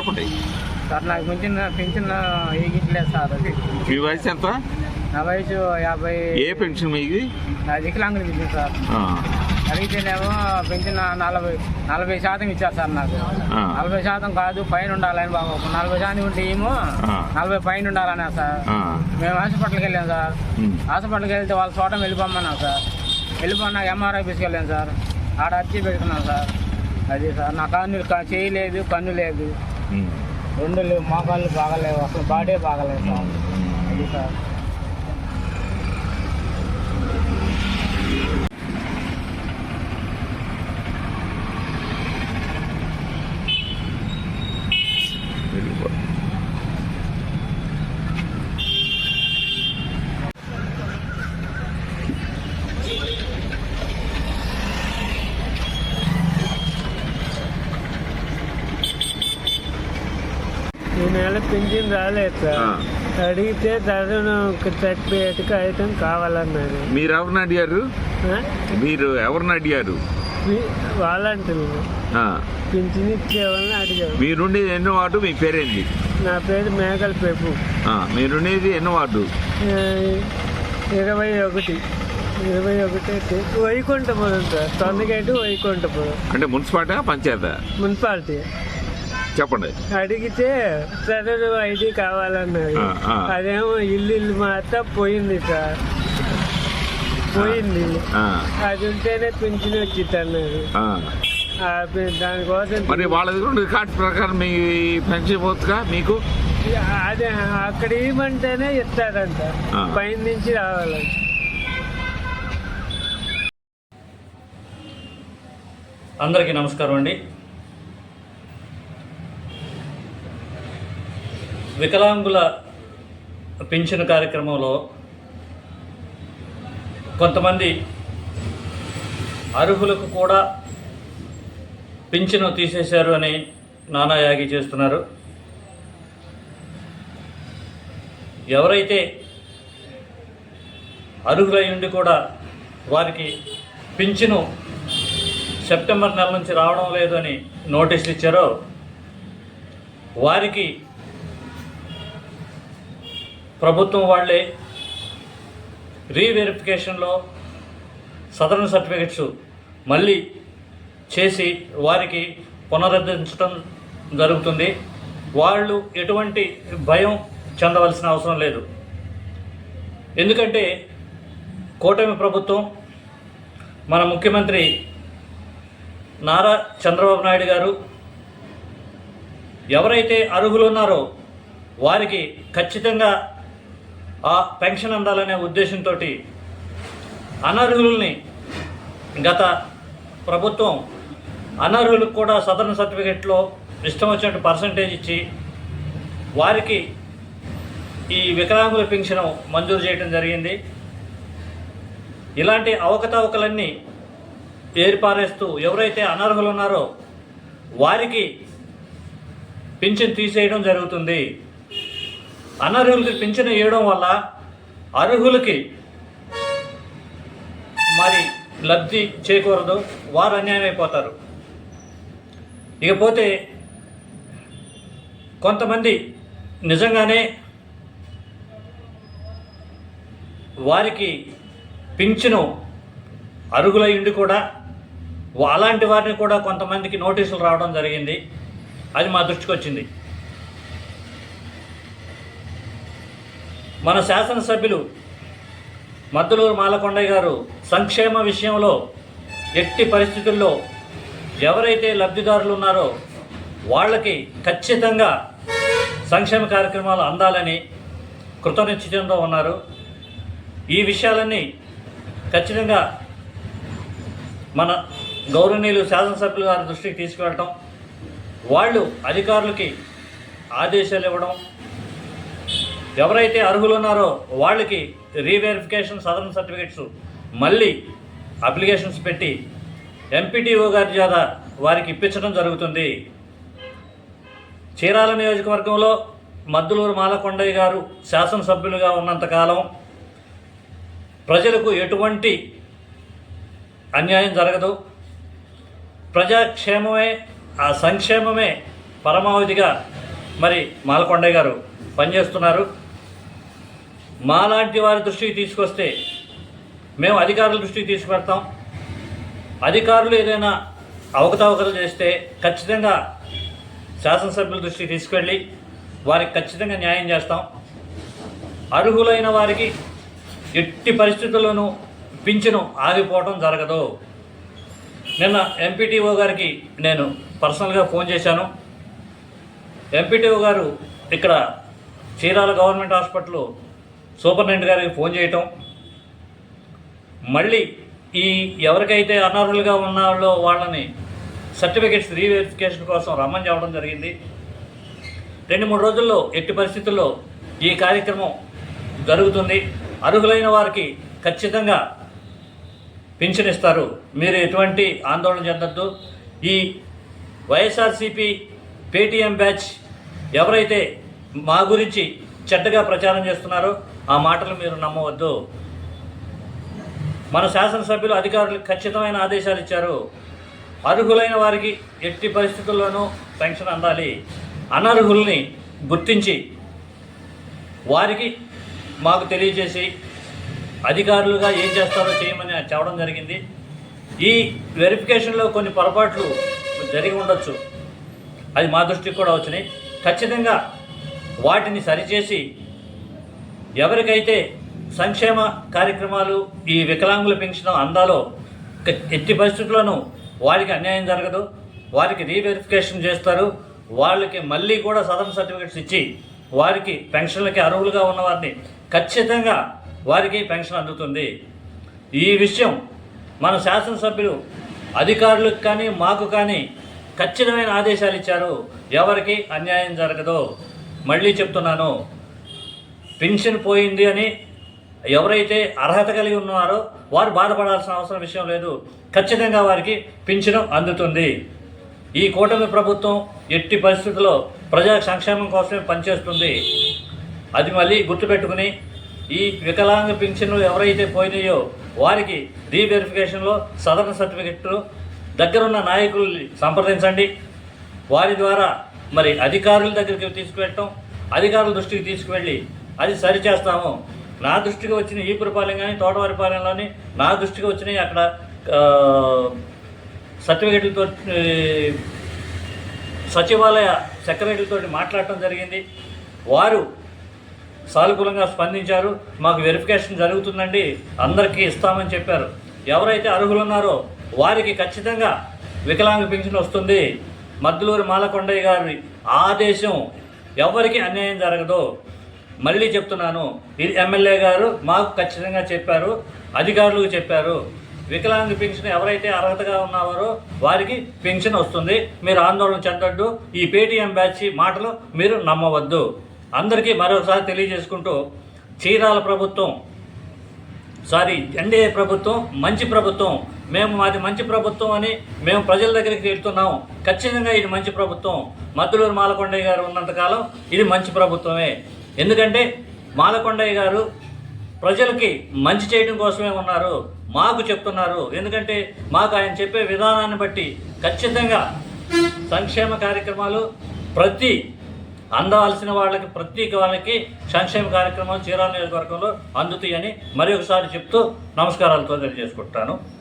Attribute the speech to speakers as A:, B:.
A: చెప్పండి.
B: సార్ నాకు పెంచిన పెంచిన ఏగిట్లేదు సార్ అది.
A: మీ వయసు ఎంత?
B: నా వయసు యాభై
A: ఏ పెన్షన్ మీది?
B: నా వికలాంగులు ఇచ్చింది సార్. అడిగితేనేమో పెంచిన నలభై నలభై శాతం ఇచ్చారు సార్ నాకు. నలభై శాతం కాదు పైన ఉండాలని బాబు. నలభై శాతం ఉంటే ఏమో. నలభై పైన ఉండాలన్నా సార్. మేము హాస్పిటల్కి వెళ్ళాం సార్. హాస్పిటల్కి వెళ్తే వాళ్ళ చోట వెళ్ళిపోమన్నాం సార్. వెళ్ళిపోయినా ఎంఆర్ఐ తీసుకెళ్ళాం సార్. ఆడ అర్జీ పెట్టుకున్నాం సార్. అది సార్ నా కన్ను క- చేయి లేదు కన్ను లేదు. రెండు లేవు మోకాళ్ళు బాగలేవు. అసలు బాడీ బాగలేదు. సార్ అది సార్. ఈ నెల పింఛన్ రాలేదు. సార్. అడిగితే తరుణ్ సర్టిఫికేట్ కాగితం కావాలన్నారు.
A: మీరు ఎవరిని అడిగారు? మీరు ఎవరిని అడిగారు
B: వాలంటీర్లు పింఛన్ ఇచ్చేవాళ్ళని అడిగారు.
A: మీరుండేది ఎన్నో వార్డు మీ పేరేంటి
B: నా పేరు మేఘల్
A: ఆ, మీరుండేది ఎన్నో వార్డు?
B: ఇరవై ఒకటి. ఇరవై ఒకటి వైకుంఠపురం సార్. తొందగేటు వైకుంఠపురం.
A: అంటే మున్సిపాలిటీ పంచాయతీ
B: మున్సిపాలిటీ.
A: చెప్పండి.
B: అడిగితే సదరు ఐడి కావాలన్నారు. అదేమో ఇల్లు ఇల్లు మాత్రం పోయింది సార్. పోయింది.
A: ఆ,
B: అది ఉంటేనే పింఛన్ వచ్చింది అన్నారు. దానికోసం
A: మరి వాళ్ళ దగ్గర ఉన్న రికార్డ్స్ ప్రకారం మీ పెన్షన్ పోతుందా మీకు?
B: అదే అక్కడ ఇవ్వమంటేనే ఇస్తారంట. పైన నుంచి రావాలంట
C: అందరికీ నమస్కారం అండి. వికలాంగుల పింఛను కార్యక్రమంలో కొంతమంది అర్హులకు కూడా పింఛను తీసేశారు అని నానాయాగి చేస్తున్నారు. ఎవరైతే అర్హులై ఉండి కూడా వారికి పింఛను సెప్టెంబర్ నెల నుంచి రావడం లేదు అని నోటీసులు ఇచ్చారో వారికి ప్రభుత్వం వాళ్ళే రీవెరిఫికేషన్లో సదరన్ సర్టిఫికెట్స్ మళ్ళీ చేసి వారికి పునరుద్ధరించడం జరుగుతుంది. వాళ్ళు ఎటువంటి భయం చెందవలసిన అవసరం లేదు. ఎందుకంటే కూటమి ప్రభుత్వం మన ముఖ్యమంత్రి నారా చంద్రబాబు నాయుడు గారు ఎవరైతే అర్హులు ఉన్నారో వారికి ఖచ్చితంగా ఆ పెన్షన్ అందాలనే ఉద్దేశంతో అనర్హుల్ని గత ప్రభుత్వం అనర్హులకు కూడా సదరన్ సర్టిఫికెట్లో ఇష్టం వచ్చినట్టు పర్సంటేజ్ ఇచ్చి వారికి ఈ వికలాంగుల పెన్షన్ మంజూరు చేయడం జరిగింది. ఇలాంటి అవకతవకలన్నీ ఏర్పారేస్తూ ఎవరైతే అనర్హులు ఉన్నారో వారికి పింఛన్ తీసేయడం జరుగుతుంది. అనర్హులకి పింఛన్ ఇవ్వడం వల్ల అర్హులకి మరి లబ్ధి చేకూరదు వారు అన్యాయం అయిపోతారు ఇకపోతే కొంతమంది నిజంగానే వారికి పింఛను అరుగులై ఉండి కూడా అలాంటి వారిని కూడా కొంతమందికి నోటీసులు రావడం జరిగింది. అది మా దృష్టికి వచ్చింది మన శాసనసభ్యులు మద్దులూరు మాలకొండయ్య గారు సంక్షేమ విషయంలో ఎట్టి పరిస్థితుల్లో ఎవరైతే లబ్ధిదారులు ఉన్నారో వాళ్ళకి ఖచ్చితంగా సంక్షేమ కార్యక్రమాలు అందాలని కృతనిశ్చయంతో ఉన్నారు. ఈ విషయాలన్నీ ఖచ్చితంగా మన గౌరవనీయులు శాసనసభ్యులు గారి దృష్టికి తీసుకువెళ్ళటం వాళ్ళు అధికారులకి ఆదేశాలు ఇవ్వడం ఎవరైతే అర్హులు ఉన్నారో వాళ్ళకి రీవెరిఫికేషన్ సదరన్ సర్టిఫికెట్స్ మళ్ళీ అప్లికేషన్స్ పెట్టి ఎంపీటీఓ గారి ద్వారా వారికి ఇప్పించడం జరుగుతుంది. చీరాల నియోజకవర్గంలో మద్దులూరు మాలకొండయ్య గారు శాసనసభ్యులుగా ఉన్నంతకాలం ప్రజలకు ఎటువంటి అన్యాయం జరగదు. ప్రజాక్షేమమే ఆ సంక్షేమమే పరమావధిగా మరి మాలకొండయ్య గారు పనిచేస్తున్నారు. మాలాంటి వారి దృష్టికి తీసుకొస్తే మేము అధికారుల దృష్టికి తీసుకువెడతాం అధికారులు ఏదైనా అవకతవకలు చేస్తే ఖచ్చితంగా శాసనసభ్యుల దృష్టికి తీసుకెళ్ళి వారికి ఖచ్చితంగా న్యాయం చేస్తాం. అర్హులైన వారికి ఎట్టి పరిస్థితుల్లోనూ పింఛను ఆగిపోవడం జరగదు. నిన్న ఎంపీటీఓ గారికి నేను పర్సనల్గా ఫోన్ చేశాను. ఎంపీటీఓ గారు ఇక్కడ చీరాల గవర్నమెంట్ హాస్పిటల్ సూపరింటెండెంట్ గారికి ఫోన్ చేయటం. మళ్ళీ ఈ ఎవరికైతే అనర్హులుగా ఉన్నారో వాళ్ళని సర్టిఫికేట్స్ రీవెరిఫికేషన్ కోసం రమ్మని చెప్పడం జరిగింది. రెండు మూడు రోజుల్లో ఎట్టి పరిస్థితుల్లో ఈ కార్యక్రమం జరుగుతుంది. అర్హులైన వారికి ఖచ్చితంగా పింఛన్ ఇస్తారు. మీరు ఎటువంటి ఆందోళన చెందొద్దు. ఈ వైఎస్ఆర్సీపీ పేటీఎం బ్యాచ్ ఎవరైతే మా గురించి చెడ్డగా ప్రచారం చేస్తున్నారో ఆ మాటలు మీరు నమ్మవద్దు. మన శాసనసభ్యులు అధికారులకు ఖచ్చితమైన ఆదేశాలు ఇచ్చారు. అర్హులైన వారికి ఎట్టి పరిస్థితుల్లోనూ పెన్షన్ అందాలి. అనర్హుల్ని గుర్తించి వారికి మాకు తెలియజేసి అధికారులుగా ఏం చేస్తారో చేయమని చెప్పడం జరిగింది. ఈ వెరిఫికేషన్లో కొన్ని పొరపాట్లు జరిగి ఉండొచ్చు. అది మా దృష్టికి కూడా వచ్చినాయి. ఖచ్చితంగా వాటిని సరిచేసి ఎవరికైతే సంక్షేమ కార్యక్రమాలు ఈ వికలాంగుల పెన్షన్ అందాలో ఎట్టి పరిస్థితుల్లోనూ వారికి అన్యాయం జరగదు వారికి రీవెరిఫికేషన్ చేస్తారు వాళ్ళకి మళ్ళీ కూడా సదరన్ సర్టిఫికెట్స్ ఇచ్చి వారికి పెన్షన్లకి అర్హులుగా ఉన్న వారిని ఖచ్చితంగా వారికి పెన్షన్ అందుతుంది. ఈ విషయం మన శాసనసభ్యులు అధికారులకు కానీ మాకు కానీ ఖచ్చితమైన ఆదేశాలు ఇచ్చారు. ఎవరికి అన్యాయం జరగదు. మళ్ళీ చెప్తున్నాను పెన్షన్ పోయింది అని ఎవరైతే అర్హత కలిగి ఉన్నారో వారు బాధపడాల్సిన అవసరం విషయం లేదు. ఖచ్చితంగా వారికి పింఛను అందుతుంది. ఈ కూటమి ప్రభుత్వం ఎట్టి పరిస్థితుల్లో ప్రజా సంక్షేమం కోసమే పనిచేస్తుంది. అది మళ్ళీ గుర్తుపెట్టుకుని ఈ వికలాంగ పింఛన్లు ఎవరైతే పోయినాయో వారికి రీవెరిఫికేషన్లో సదరణ సర్టిఫికెట్లు దగ్గరున్న నాయకుల్ని సంప్రదించండి. వారి ద్వారా మరి అధికారుల దగ్గరికి తీసుకువెళ్ళటం అధికారుల దృష్టికి తీసుకువెళ్ళి అది సరిచేస్తాము నా దృష్టికి వచ్చిన ఈపురపాలెం కానీ తోటవారిపాలెంలోని నా దృష్టికి వచ్చినాయి అక్కడ సర్టిఫికెట్లతో సచివాలయ సెక్రటరీలతో మాట్లాడటం జరిగింది. వారు సానుకూలంగా స్పందించారు. మాకు వెరిఫికేషన్ జరుగుతుందండి. అందరికీ ఇస్తామని చెప్పారు. ఎవరైతే అర్హులు ఉన్నారో వారికి ఖచ్చితంగా వికలాంగ పెన్షన్ వస్తుంది. మద్దులూరు మాలకొండయ్య గారి ఆదేశం ఎవరికి అన్యాయం జరగదు. మళ్ళీ చెప్తున్నాను. ఇది ఎమ్మెల్యే గారు మాకు ఖచ్చితంగా చెప్పారు అధికారులకు చెప్పారు. వికలాంగ పెన్షన్ ఎవరైతే అర్హతగా ఉన్నారో వారికి పెన్షన్ వస్తుంది. మీరు ఆందోళన చెందొద్దు. ఈ పేటీఎం బ్యాచ్ మాటలు మీరు నమ్మవద్దు. అందరికీ మరోసారి తెలియజేసుకుంటూ చీరాల ప్రభుత్వం సారీ ఎన్డీఏ ప్రభుత్వం మంచి ప్రభుత్వం. మేము మాది మంచి ప్రభుత్వం అని మేము ప్రజల దగ్గరికి వెళ్తున్నాం. ఖచ్చితంగా ఇది మంచి ప్రభుత్వం. మద్దులూరు మాలకొండయ్య గారు ఉన్నంతకాలం ఇది మంచి ప్రభుత్వమే. ఎందుకంటే మాలకొండయ్య గారు ప్రజలకి మంచి చేయడం కోసమే ఉన్నారు మాకు చెప్తున్నారు. ఎందుకంటే మాకు ఆయన చెప్పే విధానాన్ని బట్టి ఖచ్చితంగా సంక్షేమ కార్యక్రమాలు ప్రతి అందవలసిన వాళ్ళకి ప్రతి వాళ్ళకి సంక్షేమ కార్యక్రమాలు చీరాల నియోజకవర్గంలో అందుతాయని మరి ఒకసారి చెప్తూ నమస్కారాలతో తెలియజేసుకుంటాను.